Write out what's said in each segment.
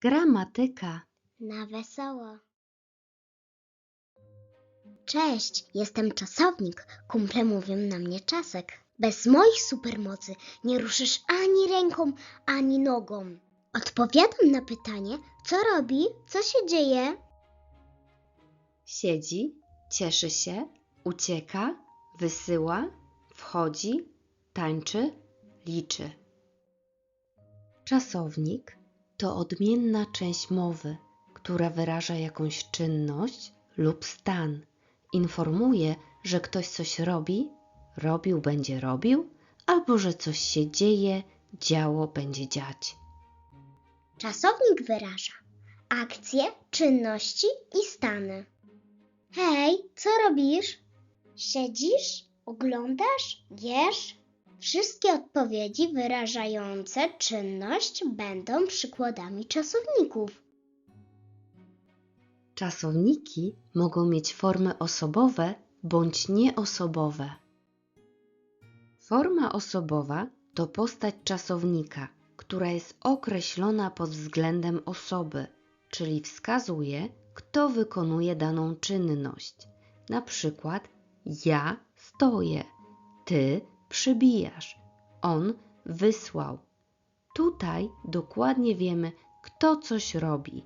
Gramatyka. Na wesoło. Cześć, jestem czasownik. Kumple mówią na mnie czasek. Bez moich supermocy nie ruszysz ani ręką, ani nogą. Odpowiadam na pytanie, co robi, co się dzieje. Siedzi, cieszy się, ucieka, wysyła, wchodzi, tańczy, liczy. Czasownik to odmienna część mowy, która wyraża jakąś czynność lub stan. Informuje, że ktoś coś robi, robił będzie robił, albo że coś się dzieje, działo będzie dziać. Czasownik wyraża akcje, czynności i stany. Hej, co robisz? Siedzisz? Oglądasz? Jesz? Wszystkie odpowiedzi wyrażające czynność będą przykładami czasowników. Czasowniki mogą mieć formy osobowe bądź nieosobowe. Forma osobowa to postać czasownika, która jest określona pod względem osoby, czyli wskazuje, kto wykonuje daną czynność. Na przykład ja stoję, ty przybijasz, on wysłał. Tutaj dokładnie wiemy, kto coś robi.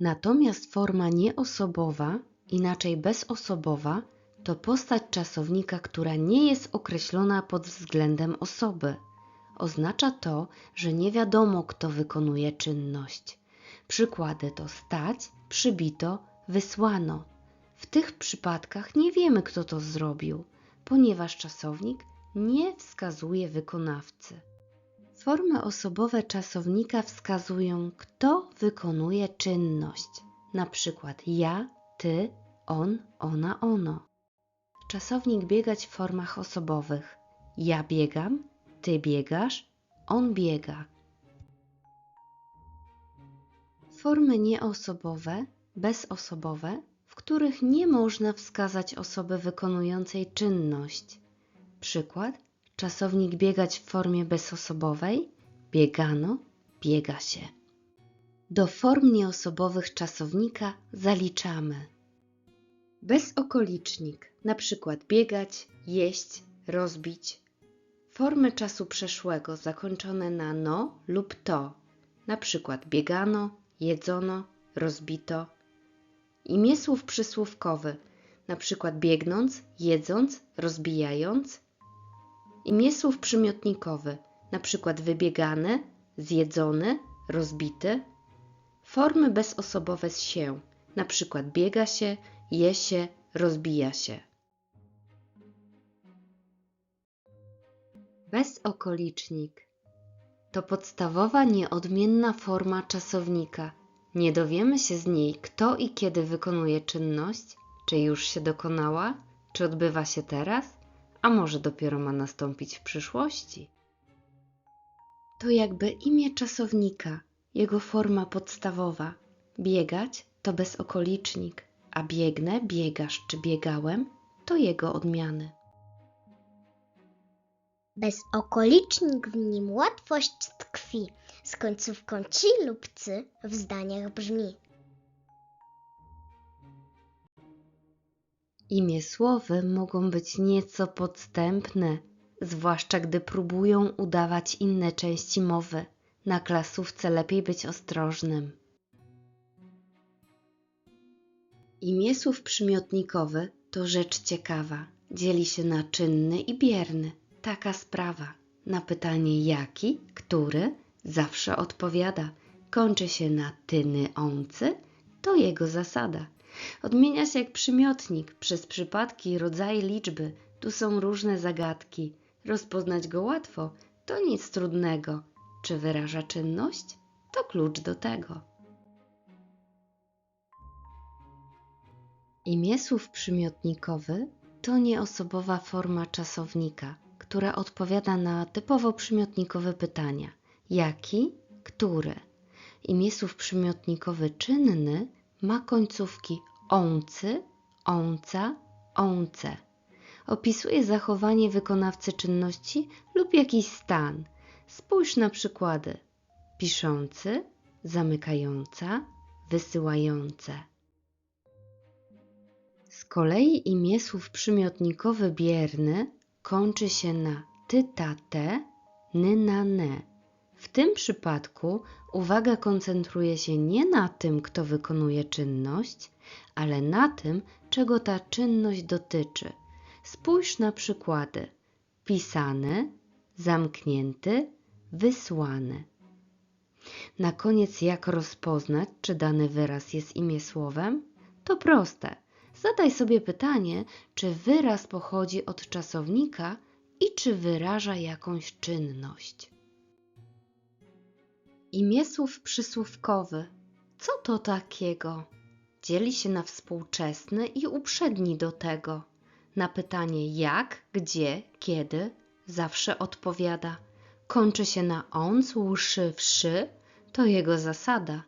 Natomiast forma nieosobowa, inaczej bezosobowa, to postać czasownika, która nie jest określona pod względem osoby. Oznacza to, że nie wiadomo, kto wykonuje czynność. Przykłady to stać, przybito, wysłano. W tych przypadkach nie wiemy, kto to zrobił, ponieważ czasownik nie wskazuje wykonawcy. Formy osobowe czasownika wskazują, kto wykonuje czynność, na przykład ja, ty, on, ona, ono. Czasownik biegać w formach osobowych. Ja biegam, ty biegasz, on biega. Formy nieosobowe, bezosobowe, których nie można wskazać osoby wykonującej czynność. Przykład czasownik biegać w formie bezosobowej, biegano, biega się. Do form nieosobowych czasownika zaliczamy bezokolicznik, na przykład biegać, jeść, rozbić. Formy czasu przeszłego zakończone na no lub to, na przykład biegano, jedzono, rozbito. Imię słów przysłówkowy, na przykład biegnąc, jedząc, rozbijając. Imię słów przymiotnikowy, na przykład wybiegany, zjedzony, rozbity. Formy bezosobowe z się, na przykład biega się, je się, rozbija się. Bezokolicznik to podstawowa, nieodmienna forma czasownika. Nie dowiemy się z niej, kto i kiedy wykonuje czynność, czy już się dokonała, czy odbywa się teraz, a może dopiero ma nastąpić w przyszłości. To jakby imię czasownika, jego forma podstawowa. Biegać to bezokolicznik, a biegnę, biegasz czy biegałem to jego odmiany. Bezokolicznik w nim łatwość tkwi. Z końcówką ci lub cy w zdaniach brzmi. Imię słowy mogą być nieco podstępne, zwłaszcza gdy próbują udawać inne części mowy. Na klasówce lepiej być ostrożnym. Imię słów przymiotnikowy to rzecz ciekawa. Dzieli się na czynny i bierny. Taka sprawa. Na pytanie jaki, który, zawsze odpowiada. Kończy się na tyny oncy, to jego zasada. Odmienia się jak przymiotnik przez przypadki rodzaje liczby. Tu są różne zagadki. Rozpoznać go łatwo, to nic trudnego. Czy wyraża czynność? To klucz do tego. Imię słów przymiotnikowy to nieosobowa forma czasownika, która odpowiada na typowo przymiotnikowe pytania: jaki, który. Imię słów przymiotnikowy czynny ma końcówki oncy, onca, once. Opisuje zachowanie wykonawcy czynności lub jakiś stan. Spójrz na przykłady: piszący, zamykająca, wysyłające. Z kolei imię słów przymiotnikowy bierny kończy się na ty, ta, te, ny, na, ne. W tym przypadku uwaga koncentruje się nie na tym, kto wykonuje czynność, ale na tym, czego ta czynność dotyczy. Spójrz na przykłady: pisany, zamknięty, wysłany. Na koniec, jak rozpoznać, czy dany wyraz jest imię słowem? To proste. Zadaj sobie pytanie, czy wyraz pochodzi od czasownika i czy wyraża jakąś czynność. Imię słów przysłówkowy. Co to takiego? Dzieli się na współczesny i uprzedni do tego. Na pytanie jak, gdzie, kiedy zawsze odpowiada. Kończy się na on, łszy, wszy, to jego zasada.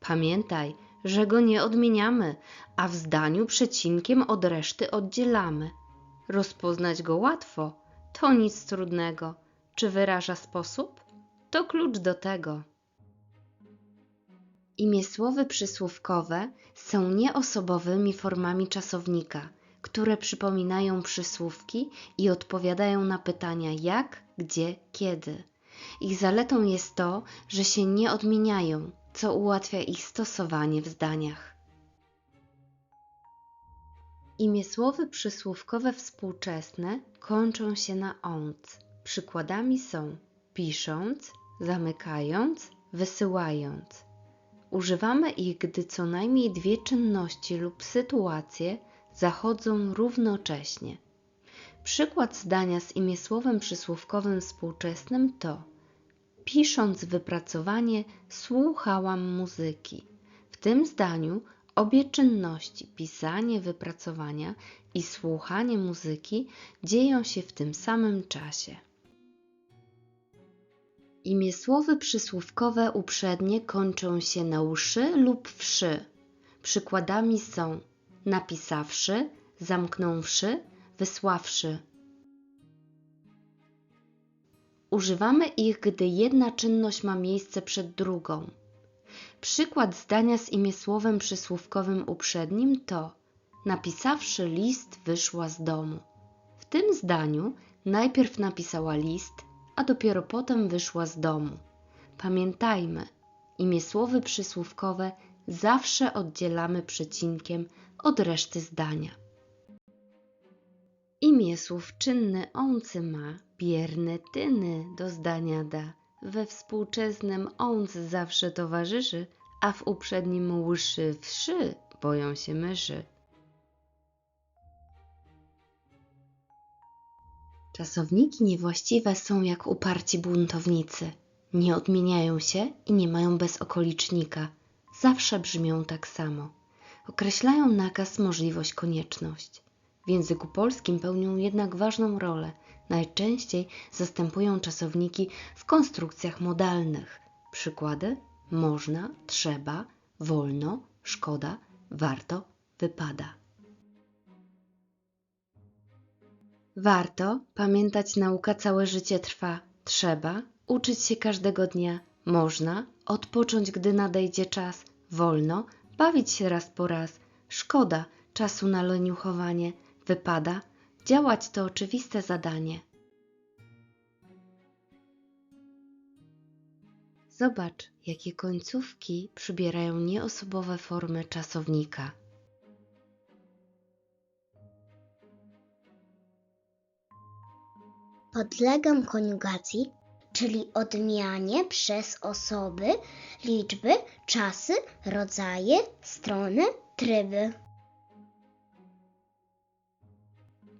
Pamiętaj, że go nie odmieniamy, a w zdaniu przecinkiem od reszty oddzielamy. Rozpoznać go łatwo, to nic trudnego. Czy wyraża sposób? To klucz do tego. Imię słowy przysłówkowe są nieosobowymi formami czasownika, które przypominają przysłówki i odpowiadają na pytania jak, gdzie, kiedy. Ich zaletą jest to, że się nie odmieniają, co ułatwia ich stosowanie w zdaniach. Imię słowy przysłówkowe współczesne kończą się na ąc. Przykładami są pisząc, zamykając, wysyłając. Używamy ich, gdy co najmniej dwie czynności lub sytuacje zachodzą równocześnie. Przykład zdania z imiesłowem przysłówkowym współczesnym to Pisząc wypracowanie, słuchałam muzyki. W tym zdaniu obie czynności, pisanie wypracowania i słuchanie muzyki, dzieją się w tym samym czasie. Imiesłowy przysłówkowe uprzednie kończą się na uszy lub wszy. Przykładami są napisawszy, zamknąwszy, wysławszy. Używamy ich, gdy jedna czynność ma miejsce przed drugą. Przykład zdania z imiesłowem przysłówkowym uprzednim to napisawszy list wyszła z domu. W tym zdaniu najpierw napisała list, a dopiero potem wyszła z domu. Pamiętajmy, imiesłowy przysłówkowe zawsze oddzielamy przecinkiem od reszty zdania. Imię słów czynny oncy ma, bierny tyny do zdania da. We współczesnym onc zawsze towarzyszy, a w uprzednim łyszy wszy boją się myszy. Czasowniki niewłaściwe są jak uparci buntownicy. Nie odmieniają się i nie mają bezokolicznika. Zawsze brzmią tak samo. Określają nakaz, możliwość, konieczność. W języku polskim pełnią jednak ważną rolę. Najczęściej zastępują czasowniki w konstrukcjach modalnych. Przykłady: można, trzeba, wolno, szkoda, warto, wypada. Warto pamiętać, nauka całe życie trwa. Trzeba uczyć się każdego dnia. Można odpocząć, gdy nadejdzie czas. Wolno bawić się raz po raz. Szkoda czasu na leniuchowanie. Wypada działać to oczywiste zadanie. Zobacz, jakie końcówki przybierają nieosobowe formy czasownika. Podlegam koniugacji, czyli odmianie przez osoby, liczby, czasy, rodzaje, strony, tryby.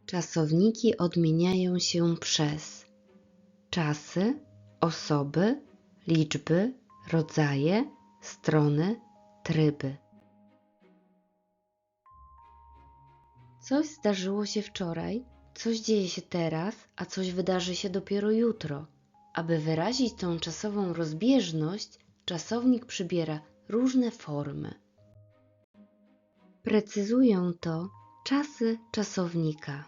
Czasowniki odmieniają się przez czasy, osoby, liczby, rodzaje, strony, tryby. Coś zdarzyło się wczoraj, coś dzieje się teraz, a coś wydarzy się dopiero jutro. Aby wyrazić tą czasową rozbieżność, czasownik przybiera różne formy. Precyzują to czasy czasownika.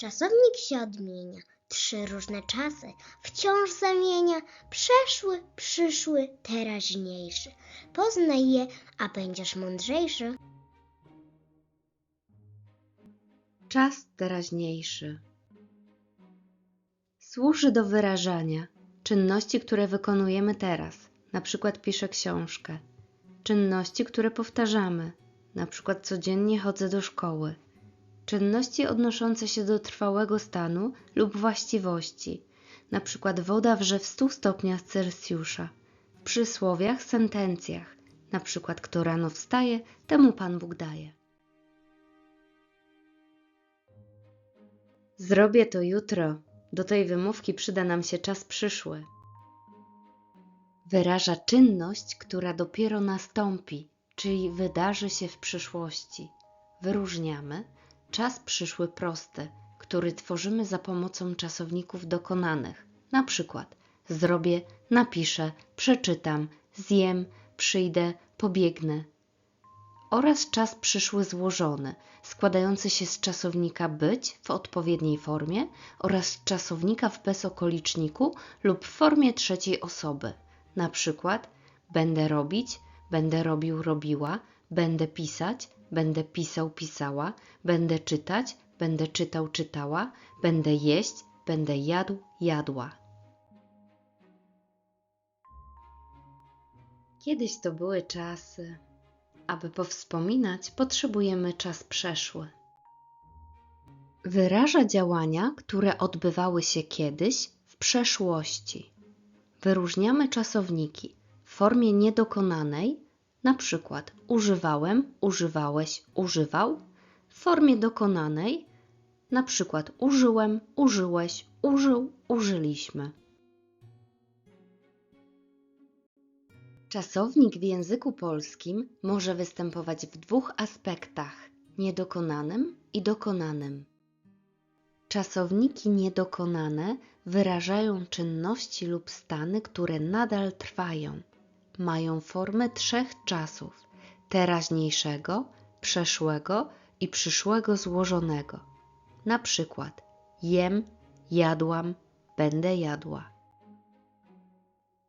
Czasownik się odmienia, Trzy różne czasy wciąż zamienia przeszły, przyszły, teraźniejszy. Poznaj je, a będziesz mądrzejszy. Czas teraźniejszy. Służy do wyrażania czynności, które wykonujemy teraz, na przykład piszę książkę, czynności, które powtarzamy, na przykład codziennie chodzę do szkoły, czynności odnoszące się do trwałego stanu lub właściwości, na przykład woda wrze w 100 stopniach Celsjusza, przysłowiach, sentencjach, na przykład kto rano wstaje, temu Pan Bóg daje. Zrobię to jutro. Do tej wymówki przyda nam się czas przyszły. Wyraża czynność, która dopiero nastąpi, czyli wydarzy się w przyszłości. Wyróżniamy czas przyszły prosty, który tworzymy za pomocą czasowników dokonanych. Na przykład zrobię, napiszę, przeczytam, zjem, przyjdę, pobiegnę. Oraz czas przyszły złożony, składający się z czasownika być w odpowiedniej formie oraz czasownika w bezokoliczniku lub w formie trzeciej osoby. Na przykład będę robić, będę robił, robiła, będę pisać, będę pisał, pisała, będę czytać, będę czytał, czytała, będę jeść, będę jadł, jadła. Kiedyś to były czasy. Aby powspominać, potrzebujemy czas przeszły. Wyraża działania, które odbywały się kiedyś w przeszłości. Wyróżniamy czasowniki w formie niedokonanej, na przykład używałem, używałeś, używał, w formie dokonanej, na przykład użyłem, użyłeś, użył, użyliśmy. Czasownik w języku polskim może występować w dwóch aspektach niedokonanym i dokonanym. Czasowniki niedokonane wyrażają czynności lub stany, które nadal trwają. Mają formę trzech czasów: teraźniejszego, przeszłego i przyszłego złożonego. Na przykład jem, jadłam, będę jadła.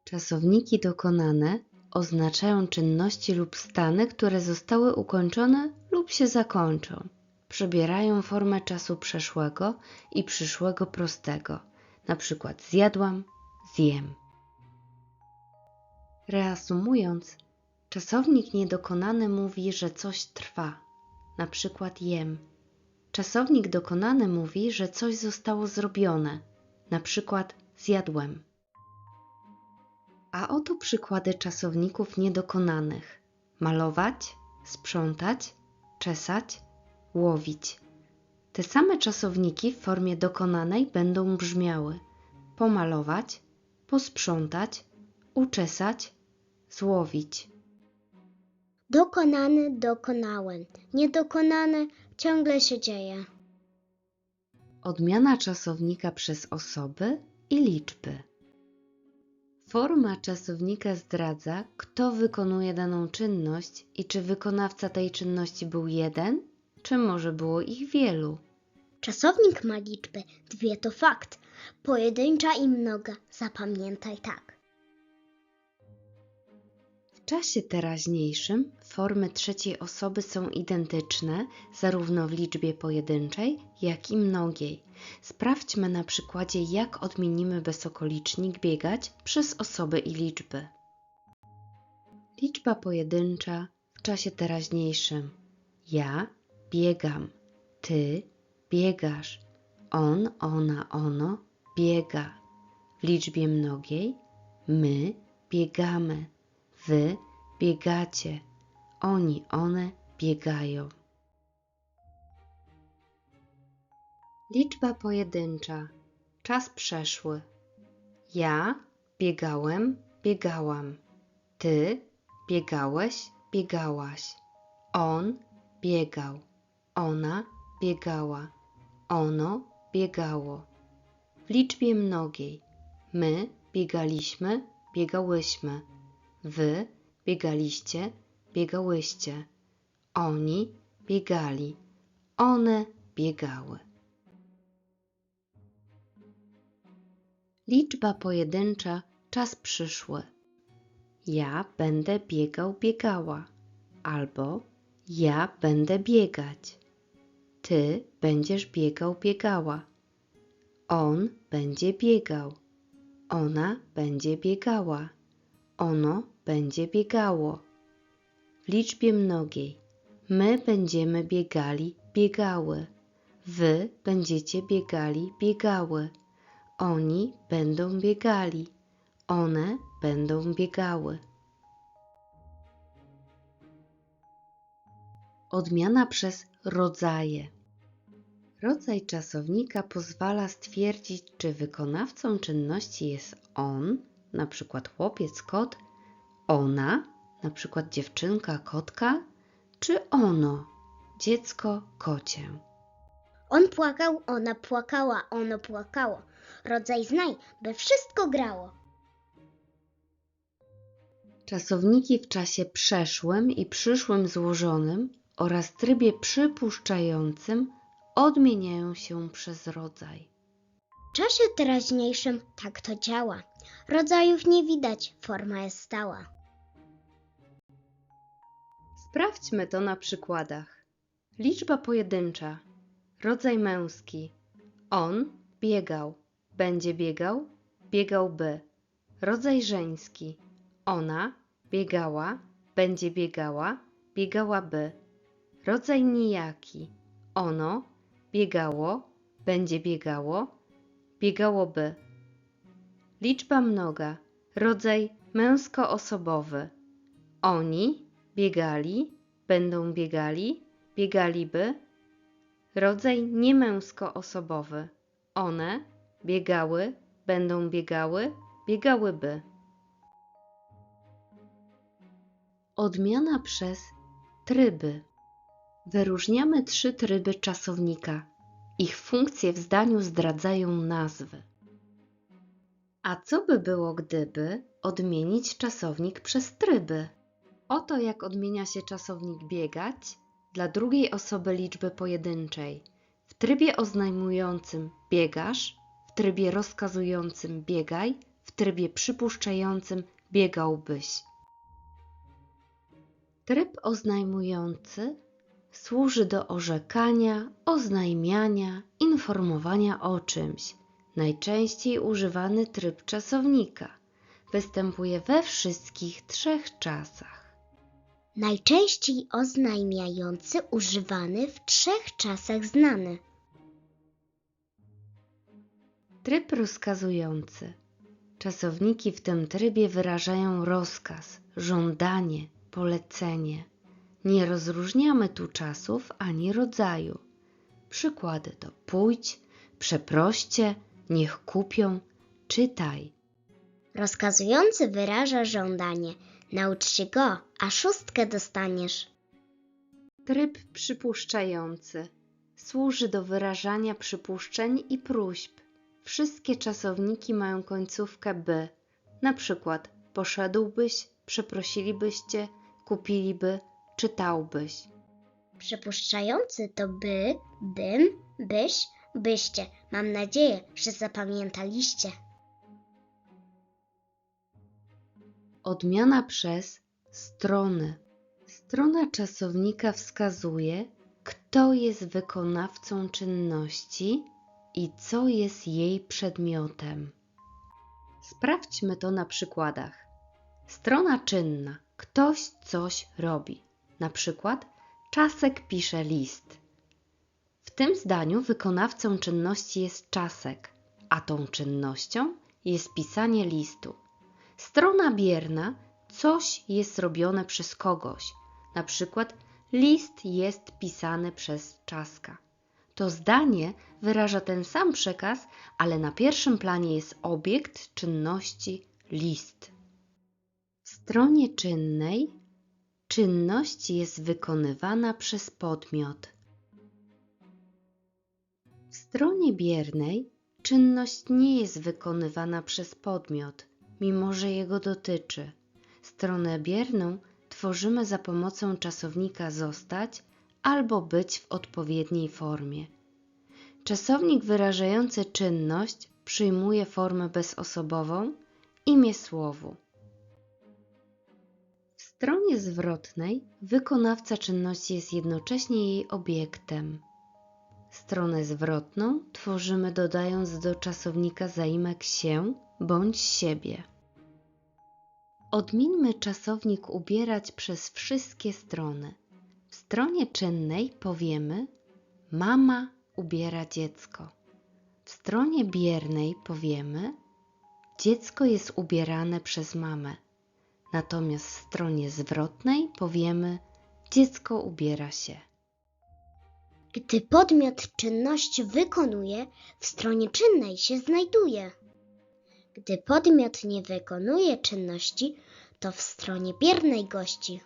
Czasowniki dokonane oznaczają czynności lub stany, które zostały ukończone lub się zakończą. Przybierają formę czasu przeszłego i przyszłego prostego, na przykład zjadłam, zjem. Reasumując, czasownik niedokonany mówi, że coś trwa, na przykład jem. Czasownik dokonany mówi, że coś zostało zrobione, na przykład zjadłem. A oto przykłady czasowników niedokonanych: malować, sprzątać, czesać, łowić. Te same czasowniki w formie dokonanej będą brzmiały: pomalować, posprzątać, uczesać, złowić. Dokonany, dokonałem. Niedokonany ciągle się dzieje. Odmiana czasownika przez osoby i liczby. Forma czasownika zdradza, kto wykonuje daną czynność i czy wykonawca tej czynności był jeden, czy może było ich wielu. Czasownik ma liczby, dwie to fakt. Pojedyncza i mnoga, zapamiętaj tak. Czasie teraźniejszym formy trzeciej osoby są identyczne zarówno w liczbie pojedynczej, jak i mnogiej. Sprawdźmy na przykładzie, jak odmienimy bezokolicznik biegać przez osoby i liczby. Liczba pojedyncza w czasie teraźniejszym. Ja biegam, ty biegasz, on, ona, ono biega. W liczbie mnogiej my biegamy, wy biegacie, oni, one biegają. Liczba pojedyncza. Czas przeszły. Ja biegałem, biegałam. Ty biegałeś, biegałaś. On biegał. Ona biegała. Ono biegało. W liczbie mnogiej. My biegaliśmy, biegałyśmy. Wy biegaliście, biegałyście. Oni biegali. One biegały. Liczba pojedyncza, czas przyszły. Ja będę biegał, biegała. Albo ja będę biegać. Ty będziesz biegał, biegała. On będzie biegał. Ona będzie biegała. Ono będzie biegało. W liczbie mnogiej. My będziemy biegali, biegały. Wy będziecie biegali, biegały. Oni będą biegali. One będą biegały. Odmiana przez rodzaje. Rodzaj czasownika pozwala stwierdzić, czy wykonawcą czynności jest on, na przykład chłopiec, kot, ona, na przykład dziewczynka, kotka, czy ono, dziecko, kocie. On płakał, ona płakała, ono płakało. Rodzaj znaj, by wszystko grało. Czasowniki w czasie przeszłym i przyszłym złożonym oraz trybie przypuszczającym odmieniają się przez rodzaj. W czasie teraźniejszym tak to działa. Rodzajów nie widać, forma jest stała. Sprawdźmy to na przykładach. Liczba pojedyncza. Rodzaj męski. On biegał, będzie biegał, biegałby. Rodzaj żeński. Ona biegała, będzie biegała, biegałaby. Rodzaj nijaki. Ono biegało, będzie biegało, biegałoby. Liczba mnoga. Rodzaj męskoosobowy. Oni biegali, będą biegali, biegaliby. Rodzaj niemęskoosobowy. One biegały, będą biegały, biegałyby. Odmiana przez tryby. Wyróżniamy trzy tryby czasownika. Ich funkcje w zdaniu zdradzają nazwy. A co by było, gdyby odmienić czasownik przez tryby? Oto jak odmienia się czasownik biegać dla drugiej osoby liczby pojedynczej. W trybie oznajmującym biegasz, w trybie rozkazującym biegaj, w trybie przypuszczającym biegałbyś. Tryb oznajmujący służy do orzekania, oznajmiania, informowania o czymś. Najczęściej używany tryb czasownika. Występuje we wszystkich trzech czasach. Najczęściej oznajmiający używany w trzech czasach znany. Tryb rozkazujący. Czasowniki w tym trybie wyrażają rozkaz, żądanie, polecenie. Nie rozróżniamy tu czasów ani rodzaju. Przykłady to pójdź, przeproście, niech kupią, czytaj. Rozkazujący wyraża żądanie. Naucz się go, a szóstkę dostaniesz. Tryb przypuszczający służy do wyrażania przypuszczeń i próśb. Wszystkie czasowniki mają końcówkę by. Na przykład poszedłbyś, przeprosilibyście, kupiliby, czytałbyś. Przypuszczający to by, bym, byś, byście. Mam nadzieję, że zapamiętaliście. Odmiana przez strony. Strona czasownika wskazuje, kto jest wykonawcą czynności i co jest jej przedmiotem. Sprawdźmy to na przykładach. Strona czynna. Ktoś coś robi. Na przykład Czasek pisze list. W tym zdaniu wykonawcą czynności jest czasek, a tą czynnością jest pisanie listu. Strona bierna coś jest robione przez kogoś. Na przykład list jest pisany przez czaska. To zdanie wyraża ten sam przekaz, ale na pierwszym planie jest obiekt czynności list. W stronie czynnej czynność jest wykonywana przez podmiot. Stronie biernej czynność nie jest wykonywana przez podmiot, mimo że jego dotyczy. Stronę bierną tworzymy za pomocą czasownika zostać albo być w odpowiedniej formie. Czasownik wyrażający czynność przyjmuje formę bezosobową imię słowu. W stronie zwrotnej wykonawca czynności jest jednocześnie jej obiektem. Stronę zwrotną tworzymy dodając do czasownika zaimek się bądź siebie. Odmińmy czasownik ubierać przez wszystkie strony. W stronie czynnej powiemy mama ubiera dziecko. W stronie biernej powiemy dziecko jest ubierane przez mamę. Natomiast w stronie zwrotnej powiemy dziecko ubiera się. Gdy podmiot czynności wykonuje, w stronie czynnej się znajduje. Gdy podmiot nie wykonuje czynności, to w stronie biernej gości.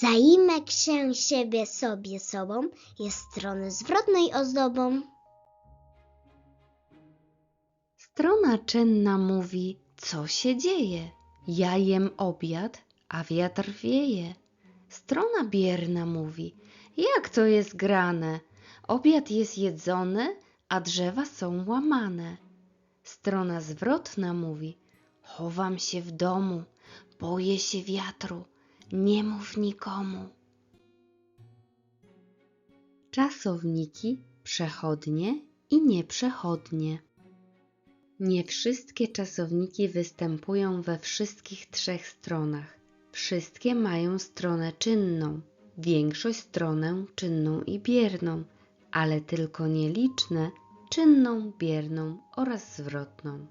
Zaimek się siebie sobie sobą jest strony zwrotnej ozdobą. Strona czynna mówi, co się dzieje. Ja jem obiad, a wiatr wieje. Strona bierna mówi, jak to jest grane. Obiad jest jedzony, a drzewa są łamane. Strona zwrotna mówi, chowam się w domu, boję się wiatru, nie mów nikomu. Czasowniki przechodnie i nieprzechodnie. Nie wszystkie czasowniki występują we wszystkich trzech stronach. Wszystkie mają stronę czynną, większość stronę czynną i bierną, ale tylko nieliczne czynną, bierną oraz zwrotną.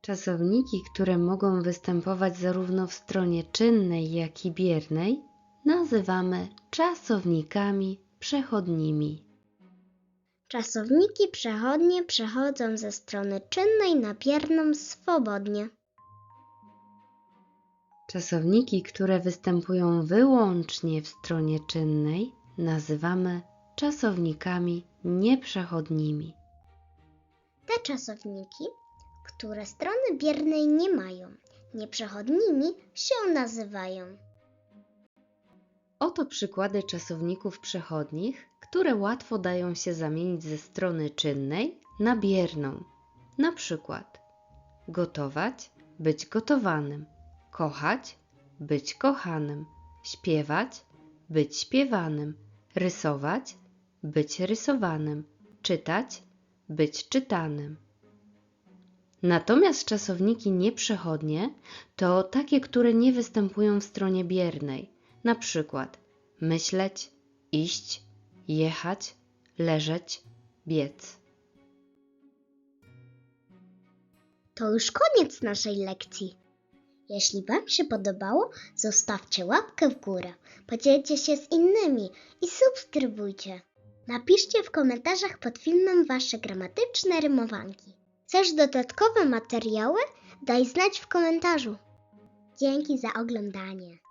Czasowniki, które mogą występować zarówno w stronie czynnej, jak i biernej, nazywamy czasownikami przechodnimi. Czasowniki przechodnie przechodzą ze strony czynnej na bierną swobodnie. Czasowniki, które występują wyłącznie w stronie czynnej, nazywamy czasownikami nieprzechodnimi. Te czasowniki, które strony biernej nie mają, nieprzechodnimi się nazywają. Oto przykłady czasowników przechodnich, które łatwo dają się zamienić ze strony czynnej na bierną. Na przykład gotować, być gotowanym, kochać, być kochanym, śpiewać, być śpiewanym, rysować, być rysowanym, czytać, być czytanym. Natomiast czasowniki nieprzechodnie to takie, które nie występują w stronie biernej. Na przykład myśleć, iść, jechać, leżeć, biec. To już koniec naszej lekcji. Jeśli Wam się podobało, zostawcie łapkę w górę, podzielcie się z innymi i subskrybujcie. Napiszcie w komentarzach pod filmem Wasze gramatyczne rymowanki. Chcesz dodatkowe materiały? Daj znać w komentarzu. Dzięki za oglądanie.